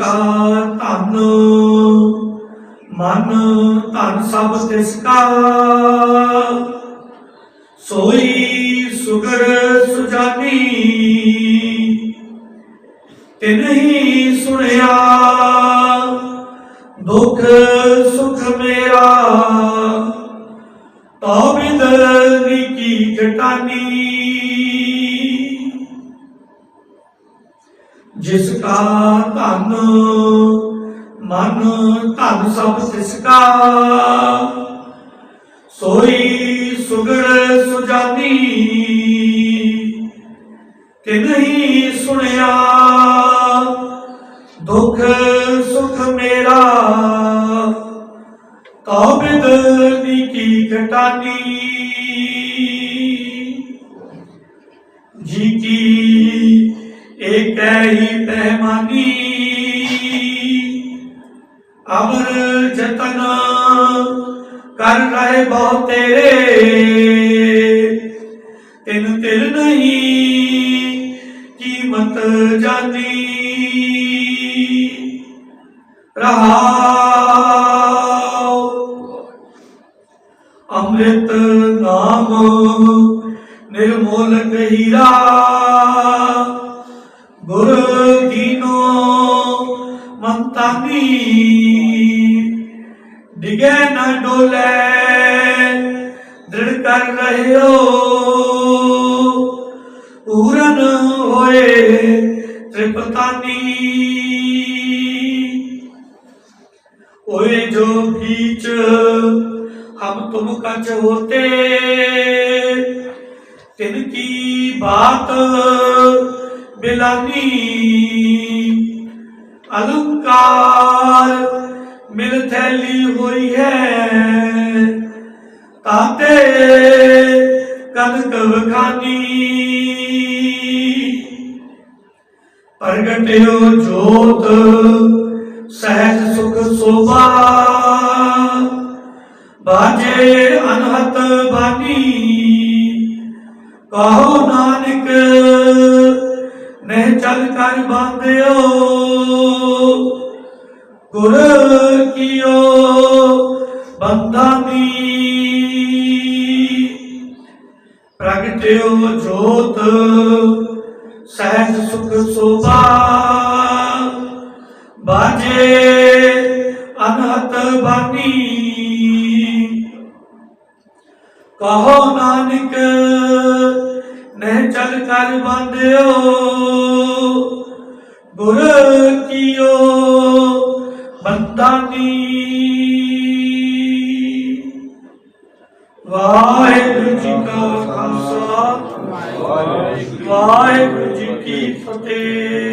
ਕਾ ਧਨ, ਮਨ ਧਨ ਸਭ ਤਿਸ ਕਾ ਸੋਈ ਸੁਗਰ ਸੁਜਾਨੀ ਤੇ ਨਹੀਂ ਸੁਣਿਆ, ਦੁਖ ਸੁਖ ਮੇਰਾ। ਤੋ ਬਿਦ ਕੀ ਘਟਾਨੀ ਜਿਸ ਧਨ, ਮਨ ਧਨ ਸਭ ਤਿਸ ਕਾ ਸੋਈ ਸੁਗੜ ਸੁਜਾਨੀ ਤਿਨਹੀ ਸੁਣਿਆ? ਦੁੱਖ ਸੁਖ ਮੇਰਾ ਤੌਬਿਦ ਦੀ ਕੀ ਘਟਾਨੀ ਜੀ ਕੀ ਏਕ ਹੀ ਪਹਿਮਾਨੀ ਅਮਰ ਜਤਨ ਕਰ ਰਹੇ ਬਹੁ ਤੇਰੇ। ਤਿਨ ਤਿਲ ਨਹੀਂ ਕੀਮਤ ਜਾਨੀ ਰਹਾਉ ਅੰਮ੍ਰਿਤ ਨਾਮ ਨਿਰਮੋਲਕ ਹੀਰਾ। ਗੁਰ ਜੀਨੋ ਮੰਤਾਨੀ ਡਿਗੇ ਨਾ ਡੋਲੇ, ਦ੍ਰਿੜ ਕਰ ਰਹਿਓ। ਪੂਰਨ ਹੋਏ ਤ੍ਰਿਪਤਾਨੀ। ਓਏ ਜੋ ਭੀਚ ਹਮ ਤੁਮ ਕਚ ਕੀ ਬਾਤ ਬਿਲਾਨੀ। ਅਲੰਕਾਰ ਮਿਲ ਥੈਲੀ ਹੋਈ ਹੈ। ਤਾਤੇ ਕਦ ਕਵਖਾਨੀ। ਪ੍ਰਗਟਿਓ ਜੋਤ ਸਹਿਜ ਸੁਖ ਸੋਭਾ। ਬਾਜੇ ਅਨਹਤ ਬਾਣੀ ਕਹੋ ਨਾਨਕ ਨਹਿ ਚਲ ਕਰ ਬਾਂਧਿਓ। ਗੁਰ ਕੀਓ ਬੰਦਾਨੀ ਪ੍ਰਗਟਿਓ ਜੋਤ, ਸਹਿਜ ਸੁਖ ਸੋਭਾ। ਬਾਜੇ ਅਨਹਤ ਬਾਣੀ ਕਹੋ ਨਾਨਕ ਮੈਂ ਚੱਲ ਕਰ ਬੰਦਿਓ ਗੁਰ ਕੀਓ, ਬੰਦਾ ਦੀ ਵਾਹਿਗੁਰੂ ਜੀ ਕਾ ਖਾਲਸਾ, ਵਾਹਿਗੁਰੂ ਜੀ ਕੀ ਫਤਿਹ।